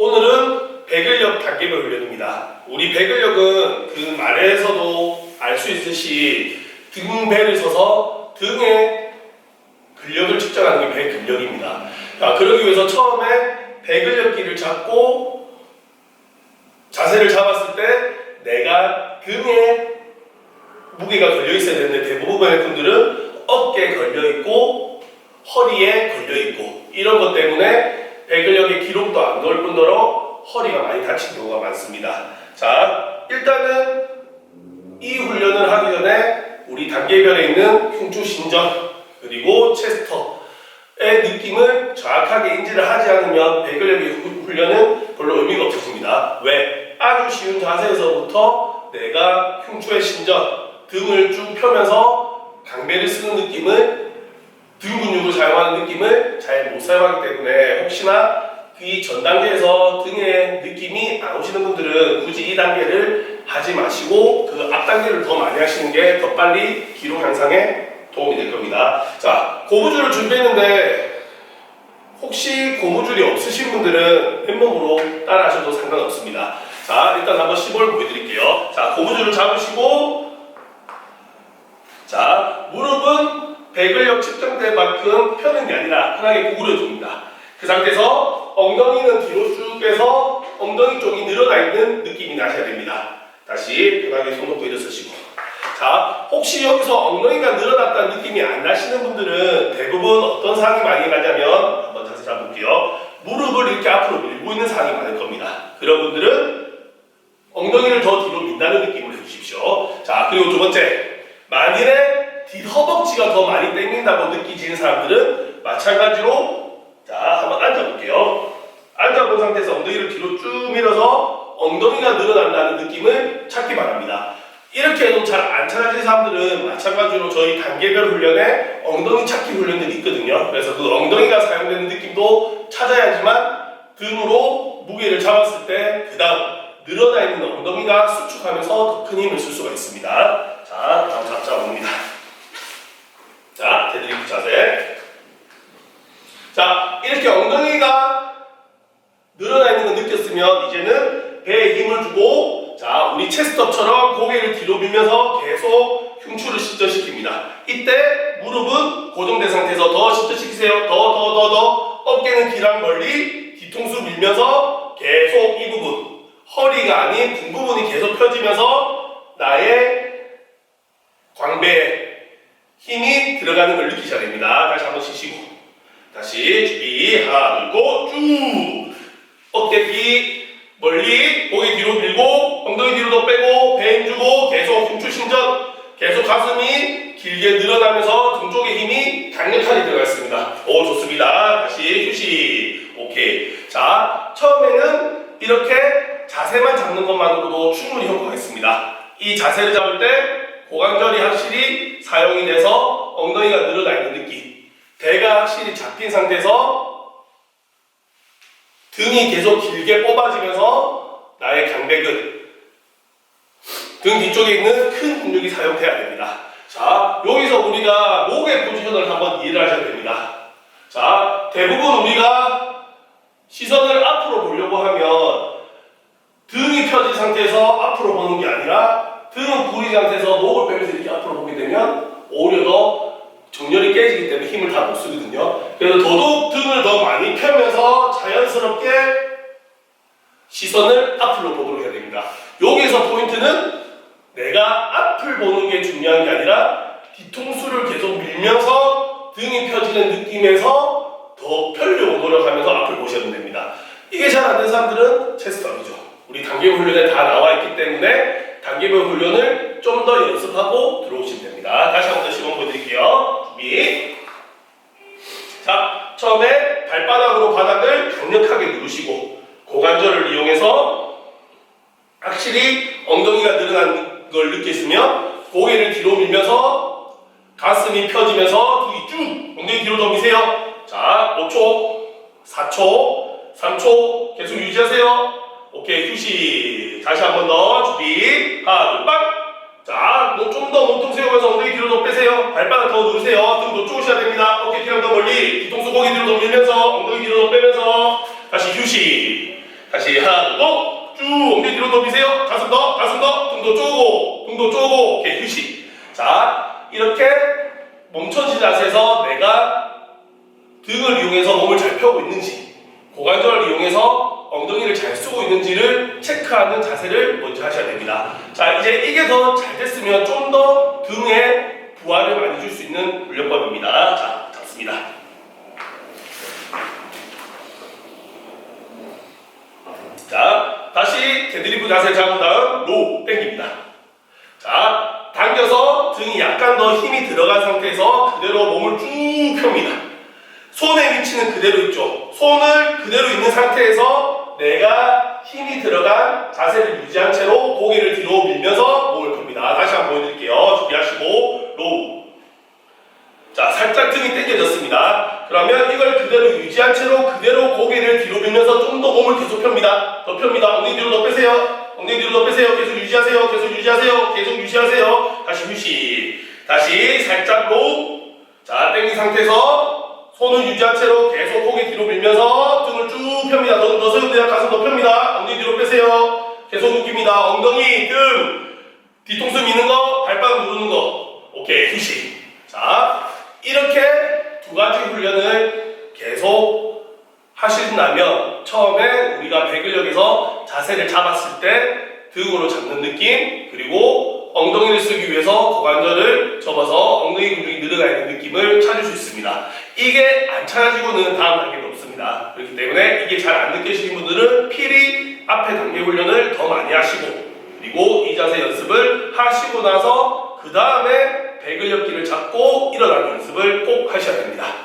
오늘은 배근력 단계별 훈련입니다. 우리 배근력은 그 말에서도 알 수 있듯이 등배를 서서 등의 근력을 측정하는 게 배근력입니다. 자, 그러기 위해서 처음에 배근력기를 잡고 자세를 잡았을 때 내가 등에 무게가 걸려 있어야 되는데 대부분의 분들은 어깨에 걸려 있고 허리에 걸려 있고 이런 것 때문에 배근력의 기록도 안 나올 뿐더러 허리가 많이 다친 경우가 많습니다. 자, 일단은 이 훈련을 하기 전에 우리 단계별에 있는 흉추 신전 그리고 체스터의 느낌을 정확하게 인지를 하지 않으면 배근력의 후- 훈련은 별로 의미가 없어집니다. 왜? 아주 쉬운 자세에서부터 내가 흉추의 신전 등을 쭉 펴면서 강배를 쓰는 느낌을 등 근육을 사용하는 느낌을 잘 못 사용하기 때문에 혹시나 이 전 단계에서 등의 느낌이 안 오시는 분들은 굳이 이 단계를 하지 마시고 그 앞 단계를 더 많이 하시는 게 더 빨리 기록 향상에 도움이 될 겁니다. 자, 고무줄을 준비했는데 혹시 고무줄이 없으신 분들은 맨몸으로 따라 하셔도 상관없습니다. 자, 일단 한번 시범을 보여드릴게요. 자, 고무줄을 잡으시고 자, 무릎은 배근력 측정된 만큼 펴는 게 아니라 편하게 구부려줍니다. 그 상태에서 엉덩이는 뒤로 쭉 빼서 엉덩이 쪽이 늘어나 있는 느낌이 나셔야 됩니다. 다시 편하게 손 놓고 일어서시고. 자, 혹시 여기서 엉덩이가 늘어났다는 느낌이 안 나시는 분들은 대부분 어떤 상황이 많이 가냐면 한번 자세 잡을게요. 무릎을 이렇게 앞으로 밀고 있는 상황이 많을 겁니다. 그런 분들은 엉덩이를 더 뒤로 민다는 느낌을 해주십시오. 자, 그리고 두 번째. 만일에 뒷 허벅지가 더 많이 땡긴다고 느끼시는 사람들은 마찬가지로 자, 한번 앉아볼게요. 앉아본 상태에서 엉덩이를 뒤로 쭉 밀어서 엉덩이가 늘어난다는 느낌을 찾기 바랍니다. 이렇게 해도 잘 안 찾아진 사람들은 마찬가지로 저희 단계별 훈련에 엉덩이 찾기 훈련들이 있거든요. 그래서 그 엉덩이가 사용되는 느낌도 찾아야지만 등으로 무게를 잡았을 때 그 다음 늘어나 있는 엉덩이가 수축하면서 더 큰 힘을 쓸 수가 있습니다. 자, 다음 잡자 봅니다. 자, 데드리프트 자세. 자, 이렇게 엉덩이가 늘어나 있는 걸 느꼈으면 이제는 배에 힘을 주고 자, 우리 체스트업처럼 고개를 뒤로 밀면서 계속 흉추를 신전시킵니다. 이때 무릎은 고정된 상태에서 더 신전시키세요. 더, 더, 더, 더. 어깨는 기랑 멀리 뒤통수 밀면서 계속 이 부분. 허리가 아닌 등 부분이 계속 펴지면서 나의 광배에 힘이 들어가는 걸 느끼셔야 됩니다. 다시 한번 쉬시고. 다시 준비. 하나, 둘, 고, 쭉. 어깨 뒤 멀리 고개 뒤로 밀고 엉덩이 뒤로 더 빼고 배 힘 주고 계속 흉추 신전 계속 가슴이 길게 늘어나면서 등 쪽에 힘이 강력하게 들어가 있습니다. 오 좋습니다. 다시 휴식. 오케이. 자 처음에는 이렇게 자세만 잡는 것만으로도 충분히 효과가 있습니다. 이 자세를 잡을 때 고관절이 확실히 사용이 돼서 엉덩이가 늘어나 있는 느낌. 배가 확실히 잡힌 상태에서 등이 계속 길게 뽑아지면서 나의 강백은 등 뒤쪽에 있는 큰 근육이 사용돼야 됩니다. 자, 여기서 우리가 목의 포지션을 한번 이해를 하셔야 됩니다. 자, 대부분 우리가 시선을 앞으로 보려고 하면 등이 펴진 상태에서 앞으로 보는 게 아니라 등은 구린 상태에서 목을 빼면서 이렇게 앞으로 보게 되면 오히려 더 정렬이 깨지기 때문에 힘을 다 못 쓰거든요. 그래서 더더욱 등을 더 많이 펴면서 자연스럽게 시선을 앞으로 보도록 해야 됩니다. 여기서 포인트는 내가 앞을 보는 게 중요한 게 아니라 뒤통수를 계속 밀면서 등이 펴지는 느낌에서 더 펴려고 노력하면서 앞을 보셔야 됩니다. 이게 잘안 되는 사람들은 체스트업이죠. 우리 단계별 훈련에 다 나와 있기 때문에 단계별 훈련을 좀 더 연습하고 들어오시면 됩니다. 다시 한 번 더 시범 보여드릴게요. 준비. 자, 처음에 발바닥으로 바닥을 강력하게 누르시고 고관절을 이용해서 확실히 엉덩이가 늘어난 걸 느꼈으면 고개를 뒤로 밀면서 가슴이 펴지면서 등이 쭉 엉덩이 뒤로 더 미세요. 자, 5초, 4초, 3초 계속 유지하세요. 오케이, 휴식. 다시 한 번 더 준비. 하나, 둘, 빵. 자, 좀 더 몸통 세우면서 엉덩이 뒤로 더 빼세요. 발바닥 더 누르세요. 등더 쪼으셔야 됩니다. 어깨 뒤로 더 멀리. 뒤통수 고개 뒤로 더 밀면서 엉덩이 뒤로 더 빼면서 다시 휴식. 다시 하나 더쭉 엉덩이 뒤로 넘기세요 가슴 더 가슴 더 등도 쪼고 등도 쪼고 오케이 휴식 자 이렇게 멈춰진 자세에서 내가 등을 이용해서 몸을 잘 펴고 있는지 고관절을 이용해서 엉덩이를 잘 쓰고 있는지를 체크하는 자세를 먼저 하셔야 됩니다. 자 이제 이게 더 잘 됐으면 좀 더 등에 부하를 많이 줄 수 있는 훈련법입니다. 자 잡습니다. 자 다시 데드리프 자세 잡은 다음 로우 땡깁니다. 자 당겨서 등이 약간 더 힘이 들어간 상태에서 그대로 몸을 쭉 펴니다. 손의 위치는 그대로 있죠. 손을 그대로 있는 상태에서 내가 힘이 들어간 자세를 유지한 채로 고개를 뒤로 밀면서 몸을 풉니다. 다시 한번 보여드릴게요. 준비하시고 로우. 자, 살짝 등이 당겨졌습니다. 그러면 이걸 그대로 유지한 채로 그대로 고개를 뒤로 밀면서 좀 더 몸을 계속 펴니다. 더 펴니다. 엉덩이 뒤로 더 빼세요. 엉덩이 뒤로 더 빼세요. 계속 유지하세요. 계속 유지하세요. 계속 유지하세요. 다시 휴식. 다시 살짝 로우. 자, 당긴 상태에서 손을 유지한 채로 계속 고개 뒤로 밀면서 등을 쭉 펴니다. 더, 더 서요 돼요. 가슴 더 펴니다. 엉덩이 뒤로 빼세요. 계속 느낍니다. 엉덩이, 등, 뒤통수 미는 거, 발바닥 누르는 거. 오케이, 휴식. 자, 이렇게 두 가지 훈련을 계속 하신다면 처음에 우리가 배근력에서 자세를 잡았을 때 등으로 잡는 느낌 그리고 엉덩이를 쓰기 위해서 고관절을 접어서 엉덩이 근육이 늘어나 있는 느낌을 찾을 수 있습니다. 이게 안 찾아지고는 다음 단계도 없습니다. 그렇기 때문에 이게 잘 안 느껴지는 분들은 필히 앞에 단계 훈련을 더 많이 하시고 그리고 이 자세 연습을 하시고 나서 그 다음에 배근력기를 잡고 일어나는 연습을 꼭 하셔야 됩니다.